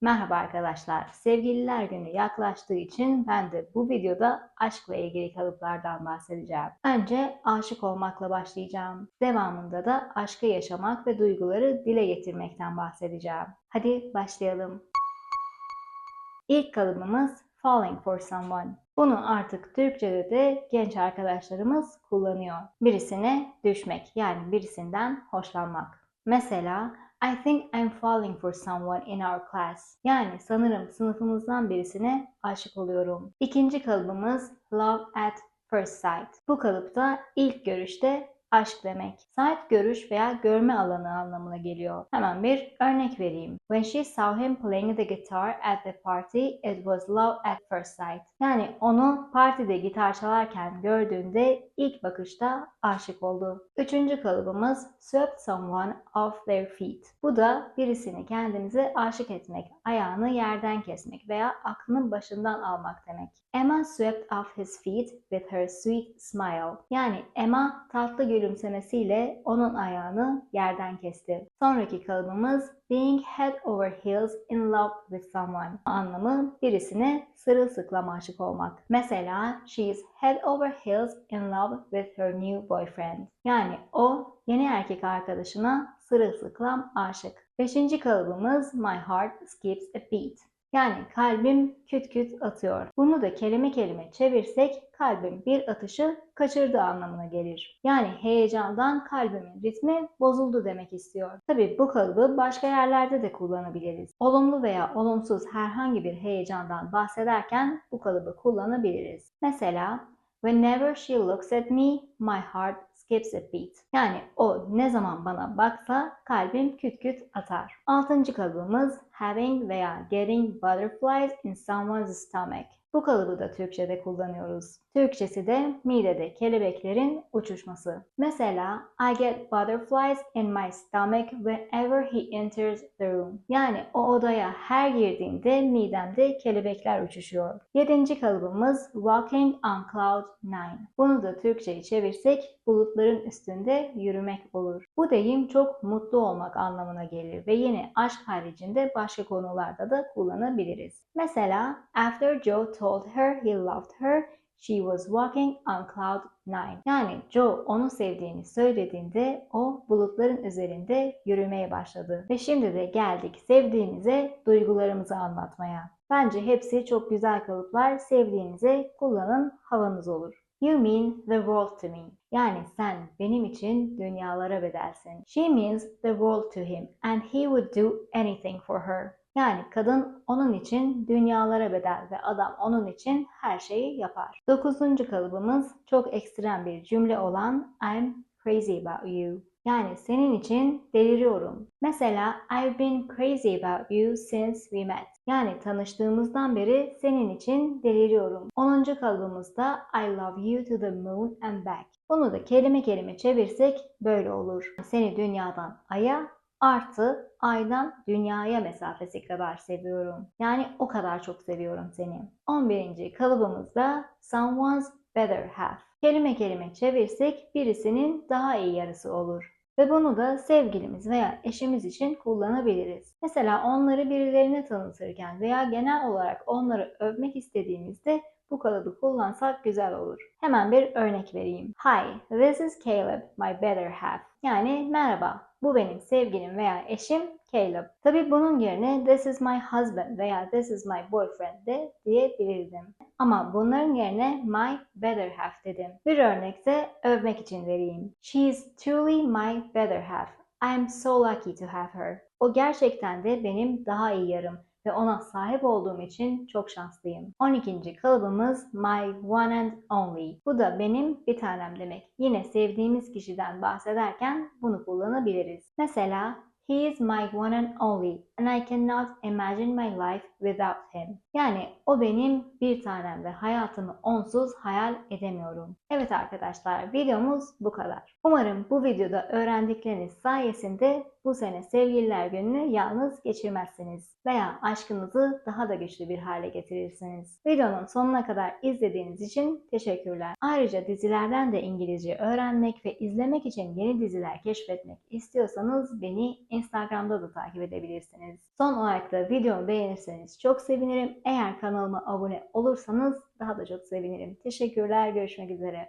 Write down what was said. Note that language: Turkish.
Merhaba arkadaşlar. Sevgililer günü yaklaştığı için ben de bu videoda aşkla ilgili kalıplardan bahsedeceğim. Önce aşık olmakla başlayacağım. Devamında da aşkı yaşamak ve duyguları dile getirmekten bahsedeceğim. Hadi başlayalım. İlk kalıbımız falling for someone. Bunu artık Türkçe'de de genç arkadaşlarımız kullanıyor. Birisine düşmek yani birisinden hoşlanmak. Mesela I think I'm falling for someone in our class. Yani sanırım sınıfımızdan birisine aşık oluyorum. İkinci kalıbımız love at first sight. Bu kalıpta ilk görüşte aşk demek. Sight görüş veya görme alanı anlamına geliyor. Hemen bir örnek vereyim. When she saw him playing the guitar at the party, it was love at first sight. Yani onu partide gitar çalarken gördüğünde ilk bakışta aşık oldu. Üçüncü kalıbımız swept someone off their feet. Bu da birisini kendimize aşık etmek, ayağını yerden kesmek veya aklını başından almak demek. Emma swept off his feet with her sweet smile. Yani Emma tatlı gülümsemesiyle onun ayağını yerden kesti. Sonraki kalıbımız being head over heels in love with someone. Anlamı birisine sırılsıklam aşık olmak. Mesela she is head over heels in love with her new boyfriend. Yani o yeni erkek arkadaşına sırılsıklam aşık. Beşinci kalıbımız my heart skips a beat. Yani kalbim küt küt atıyor. Bunu da kelime kelime çevirsek kalbim bir atışı kaçırdı anlamına gelir. Yani heyecandan kalbimin ritmi bozuldu demek istiyor. Tabi bu kalıbı başka yerlerde de kullanabiliriz. Olumlu veya olumsuz herhangi bir heyecandan bahsederken bu kalıbı kullanabiliriz. Mesela Whenever she looks at me, my heart skips a beat. Yani o ne zaman bana baksa kalbim küt küt atar. Altıncı kalıbımız having veya getting butterflies in someone's stomach. Bu kalıbı da Türkçe'de kullanıyoruz. Türkçesi de midede kelebeklerin uçuşması. Mesela I get butterflies in my stomach whenever he enters the room. Yani o odaya her girdiğinde midemde kelebekler uçuşuyor. Yedinci kalıbımız walking on cloud nine. Bunu da Türkçe'ye çevirsek bulutların üstünde yürümek olur. Bu deyim çok mutlu olmak anlamına gelir ve yine aşk haricinde başka konularda da kullanabiliriz. Mesela after Joe told her he loved her, She was walking on cloud nine. Yani Joe onu sevdiğini söylediğinde o bulutların üzerinde yürümeye başladı. Ve şimdi de geldik sevdiğimize duygularımızı anlatmaya. Bence hepsi çok güzel kalıplar. Sevdiğinize kullanın havanız olur. You mean the world to me. Yani sen benim için dünyalara bedelsin. She means the world to him and he would do anything for her. Yani kadın onun için dünyalara bedel ve adam onun için her şeyi yapar. Dokuzuncu kalıbımız çok ekstrem bir cümle olan I'm crazy about you. Yani senin için deliriyorum. Mesela I've been crazy about you since we met. Yani tanıştığımızdan beri senin için deliriyorum. 10. kalıbımızda I love you to the moon and back. Bunu da kelime kelime çevirsek böyle olur. Seni dünyadan aya artı aydan dünyaya mesafesi kadar seviyorum. Yani o kadar çok seviyorum seni. 11. kalıbımızda someone's better half. Kelime kelime çevirsek birisinin daha iyi yarısı olur. Ve bunu da sevgilimiz veya eşimiz için kullanabiliriz. Mesela onları birilerine tanıtırken veya genel olarak onları övmek istediğimizde bu kalıbı kullansak güzel olur. Hemen bir örnek vereyim. Hi, this is Caleb, my better half. Yani merhaba, bu benim sevgilim veya eşim Caleb. Tabi bunun yerine this is my husband veya this is my boyfriend de diyebilirdim. Ama bunların yerine my better half dedim. Bir örnekse övmek için vereyim. She is truly my better half. I am so lucky to have her. O gerçekten de benim daha iyi yarım ve ona sahip olduğum için çok şanslıyım. 12. kalıbımız my one and only. Bu da benim bir tanem demek. Yine sevdiğimiz kişiden bahsederken bunu kullanabiliriz. Mesela He is my one and only and I cannot imagine my life without him. Yani o benim bir tanem ve hayatımı onsuz hayal edemiyorum. Evet arkadaşlar videomuz bu kadar. Umarım bu videoda öğrendikleriniz sayesinde bu sene sevgililer gününü yalnız geçirmezsiniz veya aşkınızı daha da güçlü bir hale getirirsiniz. Videonun sonuna kadar izlediğiniz için teşekkürler. Ayrıca dizilerden de İngilizce öğrenmek ve izlemek için yeni diziler keşfetmek istiyorsanız beni Instagram'da da takip edebilirsiniz. Son olarak da videomu beğenirseniz çok sevinirim. Eğer kanalıma abone olursanız daha da çok sevinirim. Teşekkürler. Görüşmek üzere.